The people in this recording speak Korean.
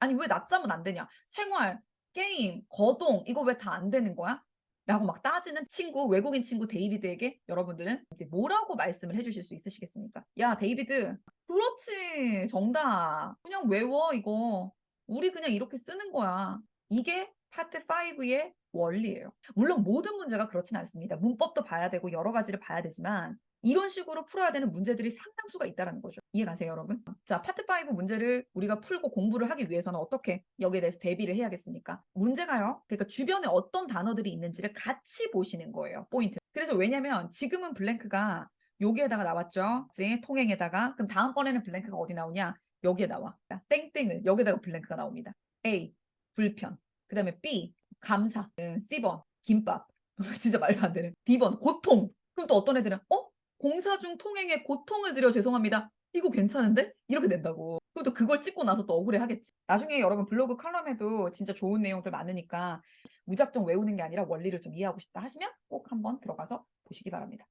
아니 왜 낮잠은 안 되냐? 생활, 게임, 거동 이거 왜 다 안 되는 거야? 라고 막 따지는 친구, 외국인 친구 데이비드에게 여러분들은 이제 뭐라고 말씀을 해주실 수 있으시겠습니까? 야, 데이비드. 그렇지. 정답. 그냥 외워, 이거. 우리 그냥 이렇게 쓰는 거야. 이게 파트 5의 원리예요. 물론 모든 문제가 그렇진 않습니다. 문법도 봐야 되고 여러 가지를 봐야 되지만 이런 식으로 풀어야 되는 문제들이 상당수가 있다는 거죠. 이해가세요, 여러분? 자, 파트 5 문제를 우리가 풀고 공부를 하기 위해서는 어떻게 여기에 대해서 대비를 해야겠습니까? 문제가요. 그러니까 주변에 어떤 단어들이 있는지를 같이 보시는 거예요. 포인트. 그래서 왜냐면 지금은 블랭크가 여기에다가 나왔죠. 이제 통행에다가 그럼 다음번에는 블랭크가 어디 나오냐? 여기에 나와. 땡땡을 여기다가 블랭크가 나옵니다. A 불편. 그다음에 B 감사. 음, C번 김밥. 진짜 말도 안 되는. D번 고통. 그럼 또 어떤 애들은 어? 공사 중 통행에 고통을 드려 죄송합니다. 이거 괜찮은데? 이렇게 된다고. 또 그걸 찍고 나서 또 억울해 하겠지. 나중에 여러분 블로그 칼럼에도 진짜 좋은 내용들 많으니까 무작정 외우는 게 아니라 원리를 좀 이해하고 싶다 하시면 꼭 한번 들어가서 보시기 바랍니다.